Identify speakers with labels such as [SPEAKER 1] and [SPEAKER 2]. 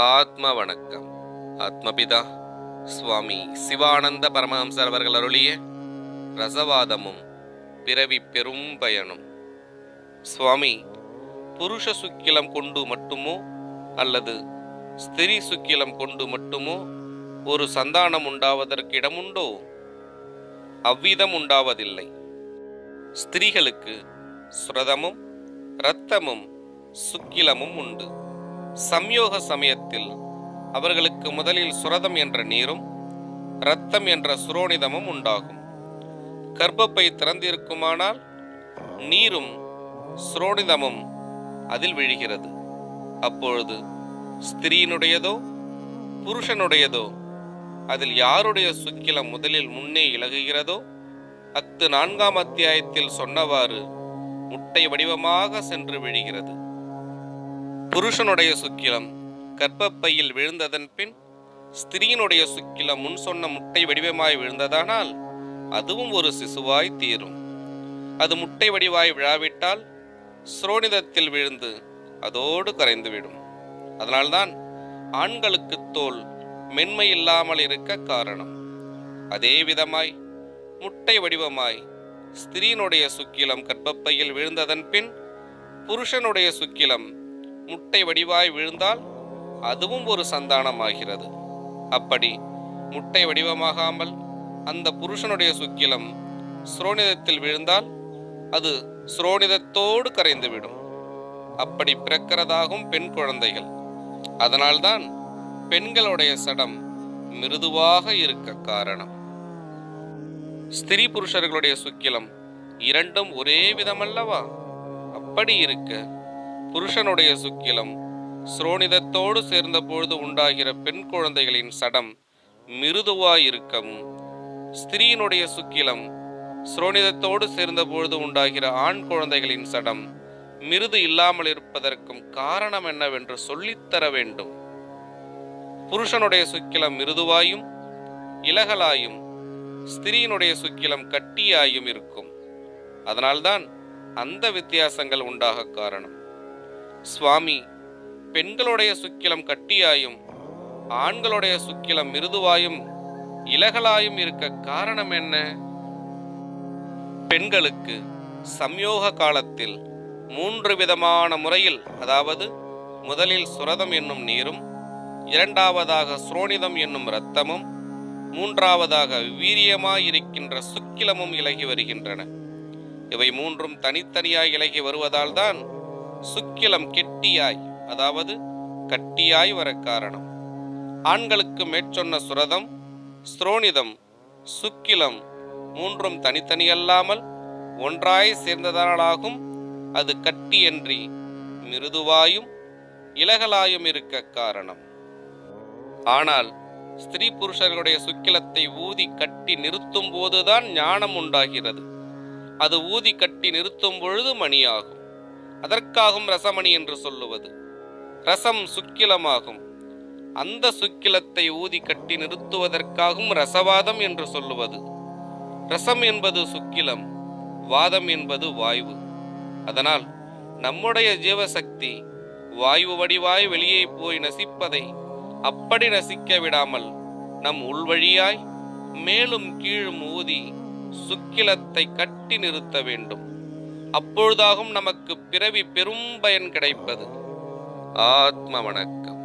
[SPEAKER 1] ஆத்ம வணக்கம் ஆத்மபிதா சுவாமி சிவானந்த பரமஹம்சர் அவர்கள் அருளிய ரசவாதமும் பிறவி பெரும் பயனும். சுவாமி புருஷ சுக்கிலம் கொண்டு மட்டுமோ அல்லது ஸ்திரீ சுக்கிலம் கொண்டு மட்டுமோ ஒரு சந்தானம் உண்டாவதற்கு இடமுண்டோ? அவ்விதம் உண்டாவதில்லை. ஸ்திரீகளுக்கு சுரதமும் இரத்தமும் சுக்கிலமும் உண்டு. சம்யோக சமயத்தில் அவர்களுக்கு முதலில் சுரதம் என்ற நீரும் இரத்தம் என்ற சுரோனிதமும் உண்டாகும். கர்ப்பப்பை திறந்திருக்குமானால் நீரும் சுரோனிதமும் அதில் விழுகிறது. அப்பொழுது ஸ்திரீனுடையதோ புருஷனுடையதோ அதில் யாருடைய சுக்கிலம் முதலில் முன்னே இலகுகிறதோ அத்து நான்காம் அத்தியாயத்தில் சொன்னவாறு முட்டை வடிவமாக சென்று விழுகிறது. புருஷனுடைய சுக்கிலம். கர்ப்பப்பையில் விழுந்ததன் பின் ஸ்திரீனுடைய சுக்கிலம் முன் சொன்ன முட்டை வடிவமாய் விழுந்ததானால் அதுவும் ஒரு சிசுவாய் தீரும். அது முட்டை வடிவாய் விழாவிட்டால் ஸ்ரோனிதத்தில் விழுந்து அதோடு கரைந்துவிடும். அதனால்தான் ஆண்களுக்கு தோல் மென்மை இல்லாமல் இருக்க காரணம். அதே விதமாய் முட்டை வடிவமாய் ஸ்திரீனுடைய சுக்கிலம் கர்ப்பப்பையில் விழுந்ததன் பின் புருஷனுடைய சுக்கிலம் முட்டை வடிவாய் விழுந்தால் அதுவும் ஒரு சந்தானமாகிறது. அப்படி முட்டை வடிவமாகாமல் அந்த புருஷனுடைய சுக்கிலம் ஸ்ரோனிதத்தில் விழுந்தால் அது ஸ்ரோனிதத்தோடு கரைந்துவிடும். அப்படி பிறக்கிறதாகும் பெண் குழந்தைகள். அதனால்தான் பெண்களுடைய சடம் மிருதுவாக இருக்க காரணம். ஸ்திரீ புருஷர்களுடைய சுக்கிலம் இரண்டும் ஒரே விதமல்லவா? அப்படி இருக்க புருஷனுடைய சுக்கிலம். ஸ்ரோனிதத்தோடு சேர்ந்த பொழுது உண்டாகிற பெண் குழந்தைகளின் சடம் மிருதுவாயிருக்கும். ஸ்திரீயினுடைய சுக்கிலம். ஸ்ரோனிதத்தோடு சேர்ந்த பொழுது உண்டாகிற ஆண் குழந்தைகளின் சடம் மிருது இல்லாமல் இருப்பதற்கும் காரணம் என்னவென்று சொல்லித்தர வேண்டும். புருஷனுடைய சுக்கிலம் மிருதுவாயும் இலகலாயும் ஸ்திரீனுடைய சுக்கிலம் கட்டியாயும் இருக்கும். அதனால்தான் அந்த வித்தியாசங்கள் உண்டாக காரணம். சுவாமி பெண்களுடைய சுக்கிலம் கட்டியாயும் ஆண்களுடைய சுக்கிலம் மிருதுவாயும் இலகலாயும் இருக்க காரணம் என்ன? பெண்களுக்கு சம்யோக காலத்தில் மூன்று விதமான முறையில் அதாவது முதலில் சுரதம் என்னும் நீரும் இரண்டாவதாக சுரோனிதம் என்னும் இரத்தமும் மூன்றாவதாக வீரியமாயிருக்கின்ற சுக்கிலமும் இலகி வருகின்றன. இவை மூன்றும் தனித்தனியாய் இலகி வருவதால்தான் சுக்கிலம் கெட்டியாய் அதாவது கட்டியாய் வர காரணம். ஆண்களுக்கு மேற்சொன்ன சுரதம் ஸ்ரோனிதம் சுக்கிலம் மூன்றும் தனித்தனியல்லாமல் ஒன்றாய் சேர்ந்ததனாலாகும் அது கட்டியன்றி மிருதுவாயும் இலகலாயும் இருக்க காரணம். ஆனால் ஸ்திரீ புருஷர்களுடைய சுக்கிலத்தை ஊதி கட்டி நிறுத்தும் போதுதான் ஞானம் உண்டாகிறது. அது ஊதி கட்டி நிறுத்தும் பொழுது மணியாகும். அதற்காகும் ரசமணி என்று சொல்லுவது. ரசம் சுக்கிலமாகும். அந்த சுக்கிலத்தை ஊதி கட்டி நிறுத்துவதற்காகவும் ரசவாதம் என்று சொல்லுவது. ரசம் என்பது சுக்கிலம் வாதம் என்பது வாய்வு. அதனால் நம்முடைய ஜீவசக்தி வாயு வடிவாய் வெளியே போய் நசிப்பதை அப்படி நசிக்க விடாமல் நம் உள்வழியாய் மேலும் கீழும் ஊதி சுக்கிலத்தை கட்டி நிறுத்த வேண்டும். அப்பொழுதாகும் நமக்கு பிறவி பெரும் பயன் கிடைப்பது. ஆத்ம வணக்கம்.